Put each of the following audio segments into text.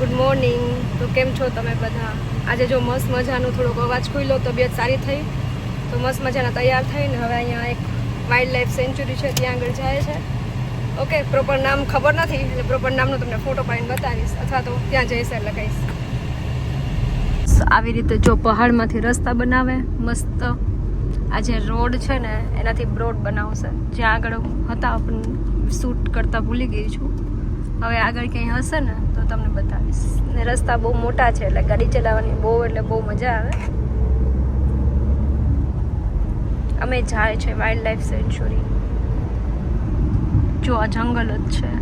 Good morning. તો કેમ છો તમે બધા? આજે જો મસ્ત મજાનું થોડોક અવાજ ખુલ્લો તબિયત સારી થઈ, તો મસ્ત મજાના તૈયાર થઈને હવે અહીંયા એક વાઇલ્ડ લાઈફ સેન્ચુરી છે, ત્યાં આગળ જાય છે. ઓકે પ્રોપર નામ ખબર નથી, એટલે પ્રોપર નામનો તમને ફોટો પાડીને બતાવીશ, અથવા તો ત્યાં જઈશ કહીશ. આવી રીતે જો પહાડમાંથી રસ્તા બનાવે, મસ્ત. આ જે રોડ છે ને, એનાથી બ્રોડ બનાવશે. જ્યાં આગળ હતા, પણ શૂટ કરતાં ભૂલી ગઈ છું. હવે આગળ ક્યાંય હશે ને, તો તમને બતાવીશ. ને રસ્તા બહુ મોટા છે, એટલે ગાડી ચલાવવાની બહુ એટલે બહુ મજા આવે. અમે જાય છે વાઇલ્ડ લાઈફ સેન્ચુરી જો આ જંગલ જ છે.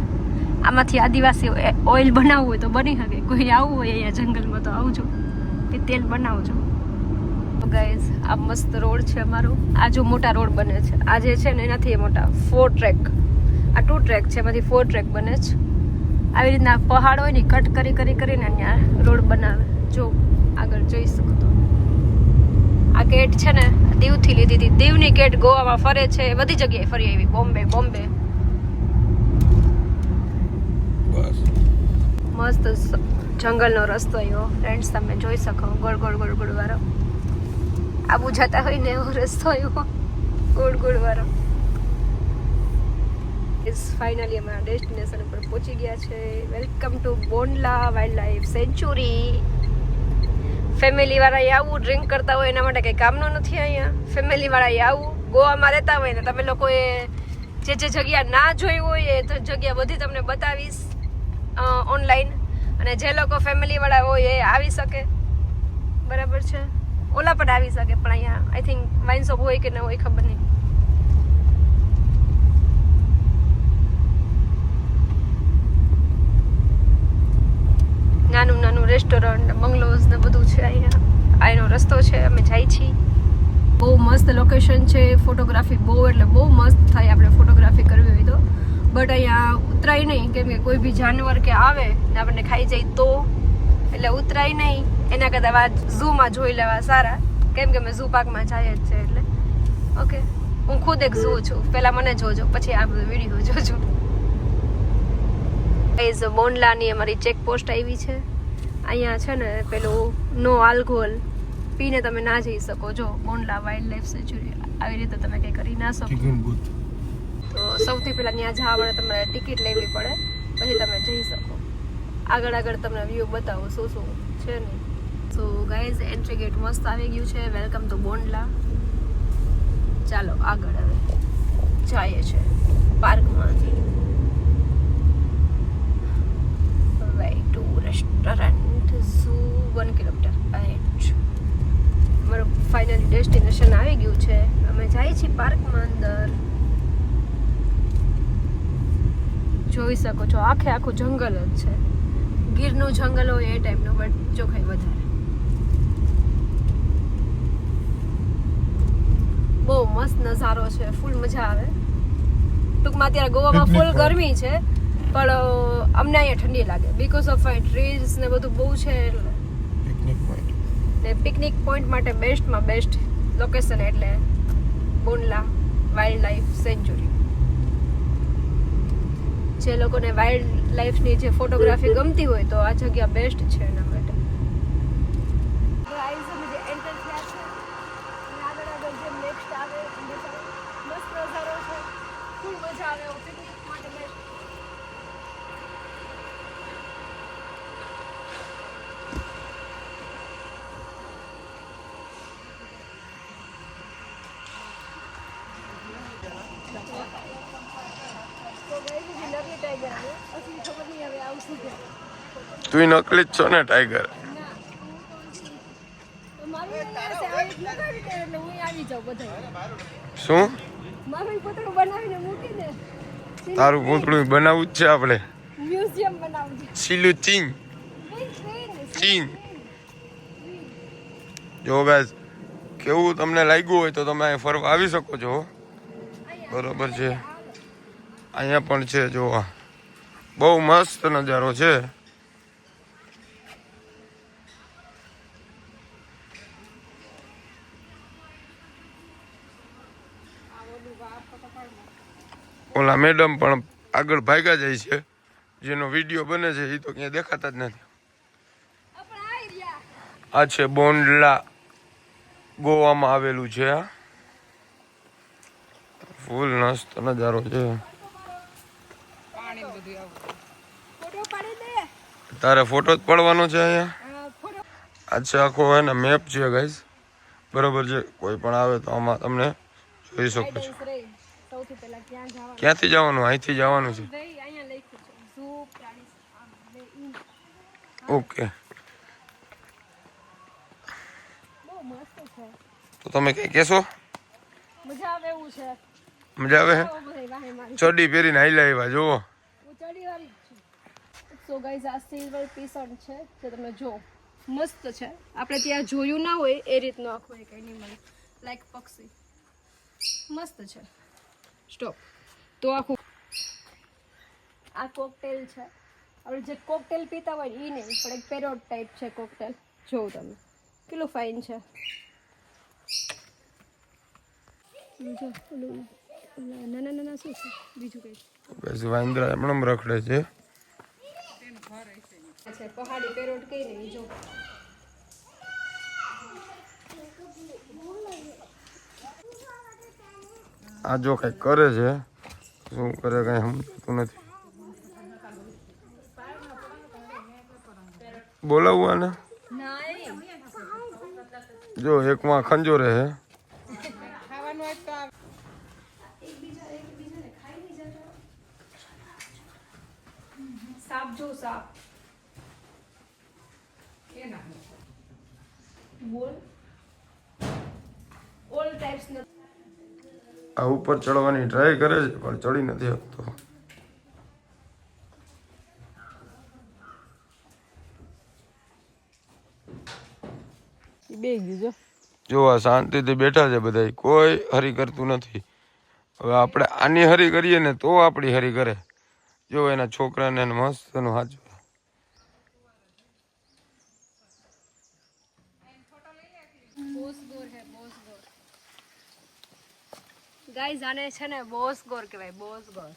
આમાંથી આદિવાસી ઓઇલ બનાવવું હોય તો બની શકે. કોઈ આવવું હોય અહીંયા જંગલમાં તો આવજો. કે તેલ બનાવજો. ગાઈઝ આ મસ્ત રોડ છે અમારો. આ જો મોટા રોડ બને છે. આ જે છે ને, એનાથી મોટા ફોર ટ્રેક આ ટુ ટ્રેક છે, એમાંથી ફોર ટ્રેક બને છે. આવી રીતના પહાડ હોય ને કટ કરી કરી કરીને ત્યાં રોડ બનાવે. જો આગળ જોઈ શકો તો. આ ગેટ છે ને દીવથી લીધી હતી. દીવની ગેટ ગોવામાં ફરે છે. બધી જગ્યાએ ફરી આવી. બોમ્બે બોમ્બે. મસ્ત જંગલનો રસ્તો એવો ફ્રેન્ડ્સ તમે જોઈ શકો. ગોળ ગોળ ગોળ ગોળ વાળો આબુ જતા હોય ને એવો રસ્તો આવ્યો. ગોળ ગોળ વાળો ઇસ ફાઇનલી અમારા ડેસ્ટિનેશન ઉપર પહોંચી ગયા છે. Welcome to Bondla wildlife sanctuary family વાળા આવું ડ્રિંક કરતા હોય એના માટે કંઈ કામનું નથી અહીંયા. ફેમિલી વાળા આવું ગોવામાં રહેતા હોય ને તમે લોકોએ જે જે જગ્યા ના જોઈ હોય એ તો જગ્યા બધી તમને બતાવીશ ઓનલાઈન અને જે લોકો ફેમિલી વાળા હોય એ આવી શકે. બરાબર છે? ઓલા પણ આવી શકે, પણ અહીંયા આઈ થિંક વાઇન શોપ હોય કે ન હોય ખબર નહીં. નાનું નાનું રેસ્ટોરન્ટ બંગલોઝ ને બધું છે અહીંયા. આ એનો રસ્તો છે, અમે જાય છીએ. બહુ મસ્ત લોકેશન છે ફોટોગ્રાફી બહુ, એટલે બહુ મસ્ત થાય આપણે ફોટોગ્રાફી કરવી હોય તો. બટ અહીંયા ઉતરાય નહીં, કેમ કે કોઈ બી જાનવર કે આવે ને આપણને ખાઈ જાય તો. એટલે ઉતરાય નહીં. એના કરતાં વાત ઝૂમાં જોઈ લેવા સારા. કેમ કે મેં ઝૂ પાર્કમાં જાય જ છે, એટલે. ઓકે હું ખુદ એક ઝૂ છું. પહેલાં મને જોજો, પછી આ વીડિયો જોજો. ગાઈઝ બોન્ડલાની અમારી ચેક પોસ્ટ આવી છે. અહીંયા છે ને પેલું નો આલ્કોહોલ પીને તમે ના જઈ શકો. જો બોન્ડલા વાઇલ્ડ લાઈફ સેન્ચુરી આવી રીતે તમે કંઈ કરી ના શકો. તો સૌથી પહેલાં ત્યાં જવા માટે તમારે ટિકિટ લેવી પડે. પછી તમે જઈ શકો. આગળ આગળ તમને વ્યૂ બતાવો શું શું છે ને. સો ગાઈઝ એન્ટ્રી ગેટ મસ્ત આવી ગયું છે. વેલકમ ટુ બોન્ડલા ચાલો આગળ હવે જઈએ છે. પાર્કમાંથી way to restaurant zoo one kilometre? At અમારું ફાઇનલી ડેસ્ટિનેશન આવી ગયું છે. અમે જઈએ છીએ પાર્કમાં અંદર. જોઈ શકો છો આખે આખું જંગલ જ છે. ગીરનું જંગલ હોય એ ટાઈપનું બટ ચોખાઈ વધારે. બહુ મસ્ત નજારો છે ફૂલ મજા આવે. ટૂંકમાં અત્યારે ગોવામાં ફૂલ ગરમી છે. પણ અમને અહીંયા ઠંડી લાગે. બીકોઝ ઓફ ટ્રીઝ ને બધું બહુ છે એટલે. પિકનિક પોઈન્ટ ને પિકનિક પોઈન્ટ માટે બેસ્ટમાં બેસ્ટ લોકેશન એટલે બોનલા વાઇલ્ડ લાઈફ સેન્ચુરી જે લોકોને વાઇલ્ડ લાઈફની જે ફોટોગ્રાફી ગમતી હોય તો આ જગ્યા બેસ્ટ છે એના. તું નકલી જ છો ને ટાઈગર શું? તારું પૂતળું બનાવવું જ છે આપણે. સીલું ચીન ચીન જો ગાઈસ કેવું તમને લાગ્યું હોય તો તમે અહીં ફરવા આવી શકો છો. બરોબર છે. અહીંયા પણ છે, જોવા. બહુ મસ્ત નજારો છે. ઓલા મેડમ પણ આગળ ભાગ્યા જાય છે. જેનો વીડિયો બને છે એ તો ક્યાંય દેખાતા જ નથી. આ છે બોંડલા ગોવામાં આવેલું છે, આ. ફૂલ નાસ્તો નજારો છે. તારે ફોટો જ પડવાનો છે અહીંયા? અચ્છા આખો એને મેપ છે ગાઈઝ બરોબર છે. કોઈ પણ આવે તો આમાં તમને જોઈ શકો છો સૌથી પહેલા ક્યાં જવાનું? ક્યાંથી જવાનું? અહીંથી જવાનું છે. ભાઈ અહીંયા લખ્યું છે. ઝૂ પ્રાણી. ઓકે. બહુ મસ્ત છે. તો તમે કઈ કહેશો? મજા આવે એવું છે. મજા આવે? ચડી પહેરીને હાઈલા આવ્યા જુઓ. સો ગાઈઝ આ સિલ્વર પીસન્ટ છે જે તમે જો મસ્ત છે. આપણે ત્યાં જોયું ના હોય એ રીતનું આખું એક એનિમલ લાઈક પક્ષી. મસ્ત છે. સ્ટોપ. તો આખું આ કોકટેલ છે. આપણે જે કોકટેલ પીતા હોય એ નહીં પણ એક પેરોટ ટાઈપ છે કોકટેલ. જોઉં તમે. કેટલું ફાઇન છે. નાના નાના શું છે? બીજું કંઈ? બસ વાંદરા એમણે રખડે છે. છે પહાડી પેરોટ કઈ નહીં જો. આ જો કઈ કરે છે, શું કરે કઈ સમજતું નથી. બોલાવવું આને? જો, એકમાં ખંજોરે છે સાપ જો, સાપ. બોલ. ઓલ ટાઈપ્સ આ ઉપર ચડવાની ટ્રાય કરે છે પણ ચડી નથી શકતો. બે ગયું જો. આ શાંતિથી બેઠા છે બધા કોઈ હરી કરતું નથી. હવે આપણે આની હરી કરીએ ને તો આપણી હરી કરે. જો એના છોકરાને એને મસ્ત એનું હાચું ગાઈઝ આને છે ને બોસ ગોર કહેવાય બોસ ગોર.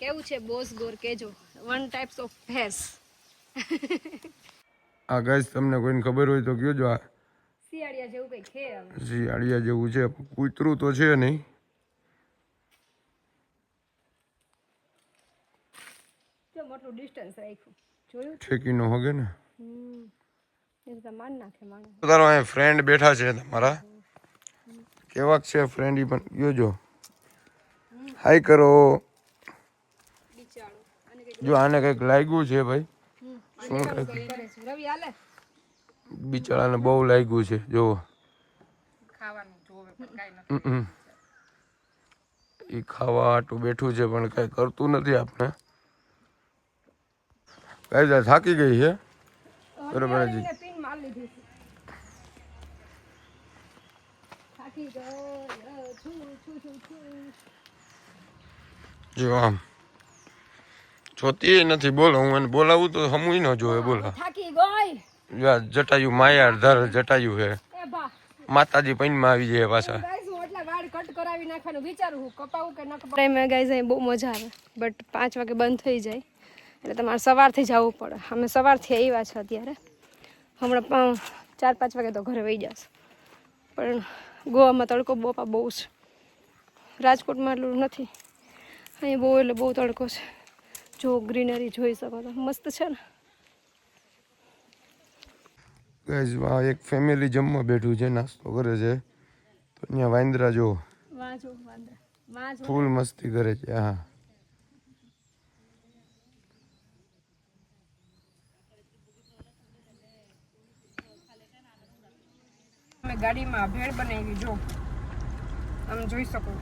કેવું છે બોસ ગોર કેજો વન ટાઈપ્સ ઓફ ફેસ આ ગાઈઝ તમને કોઈને ખબર હોય તો કયો જો આ. શિયાળિયા જેવું કઈ છે શિયાળિયા જેવું છે કૂતરું તો છે નહીં. મોટું ડિસ્ટન્સ રાખ્યું? જોયું? ઠેકી નો. હગે ને તારો અહીંયા ફ્રેન્ડ બેઠા છે તમારા. કેવાક છે ફ્રેન્ડી પણ? કયો જો. હાય કરો. જો આને કંઈક લાગ્યું છે ભાઈ. શું બિચારાને બહુ લાગ્યું છે જોવો એ ખાવા આટું બેઠું છે પણ કઈ કરતું નથી આપણે કઈ જા થાકી ગઈ છે? બરોબર જી એને પિન માર લીધી છે થાકી ગયો છું છું છું છું જો આમ. જોતી નથી બોલો હું એને બોલાવું તો હમુય ન જોવે બોલા. જટાયું માયા ધર જટાયું હે. એ બા. માતાજી પૈનમાં આવી જાય પાછા. કટ કરાવી નાખવાનું વિચારું કપાવું કે ન કપાવું? ટાઈમે ગાઈઝ અહીં બહુ મજા આવે બટ પાંચ વાગે બંધ થઈ જાય. એટલે તમારે સવારથી જવું પડે. અમે સવારથી આવ્યા છે અત્યારે. હમણાં ચાર પાંચ વાગે તો ઘરે વહી જશે પણ ગોવામાં તડકો બહુ બહુ છે. રાજકોટમાં એટલું નથી. અહીં બહુ એટલે બહુ તડકો છે. જો ગ્રીનરી જોઈ શકો તો મસ્ત છે ને. ગાઈઝ આ એક ફેમિલી જમવા બેઠું છે નાસ્તો કરે છે. તો અહીંયા વાંદરા જો ફૂલ મસ્તી કરે છે હા. અમે ગાડીમાં ભેળ બનાવી જો. તમે જોઈ શકો.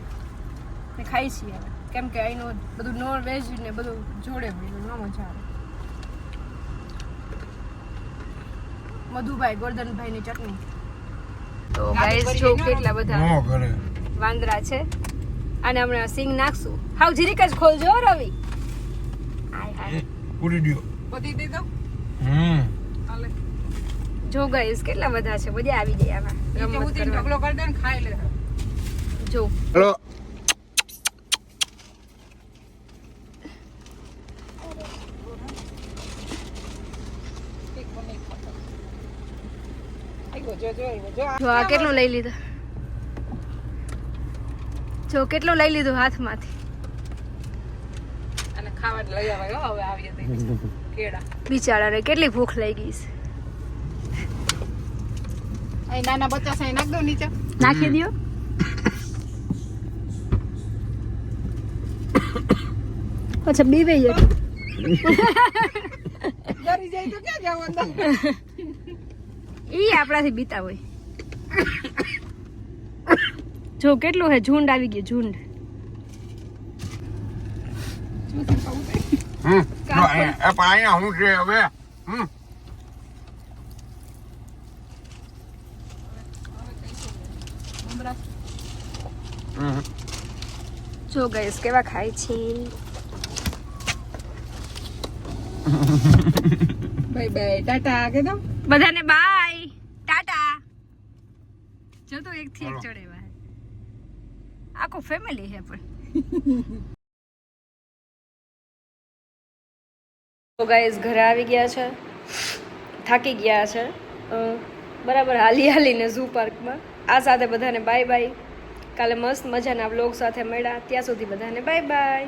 ને ખાઈ છીએ હવે. કેમ કે અહીંનું બધું નોન વેજ ને બધું જોડે ન મજા આવે. મધુભાઈ ગોરધનભાઈ ની ચટણી. તો ગાઈસ જો કેટલા બધા વાંદરા છે. અને હમણાં સિંગ નાખશું. હાવ જીરીક જ ખોલજો રવિ. હાય હાય. ઉડી દ્યો. પતી દીધો? હમ. હાલે. જો ગાઈસ કેટલા બધા છે? બધા આવી ગયા આમાં. રમત ઢગલો કરી દે ને ખાઈ લે. જો. હલો. આ કેટલું લઈ લીધું? જો કેટલું લઈ લીધું હાથમાંથી? અને ખાવા જ લઈ હવે કેળા. બિચારાને કેટલી ભૂખ લાગી ગઈ છે. અહીં નાના બચ્ચા છે અહીં નાખ દો નીચે. નાખી દો અચ્છા બીવે ડરી જાય તો ક્યાં જાવ અંદર? ઈ આપણાથી બીતા હોય. જો કેટલું હે? ઝુંડ આવી ગયું ઝુંડ. હમ પણ અહીંયા હું છે હવે. હમ. જો ગઈસ કેવા ખાય છે? Bye bye. ટાટા કે દો બધાને બાય. ટાટા. જો તો એક થી એક ચડે ચડેવા આખું ફેમિલી હે પણ. તો ગાઈઝ ઘરે આવી ગયા છે. થાકી ગયા છે. બરાબર હાલી હાલીને ઝૂ પાર્કમાં આ સાથે બધાને બાય બાય કાલે મસ્ત મજાના બ્લોગ સાથે મળ્યા. ત્યાં સુધી બધાને બાય બાય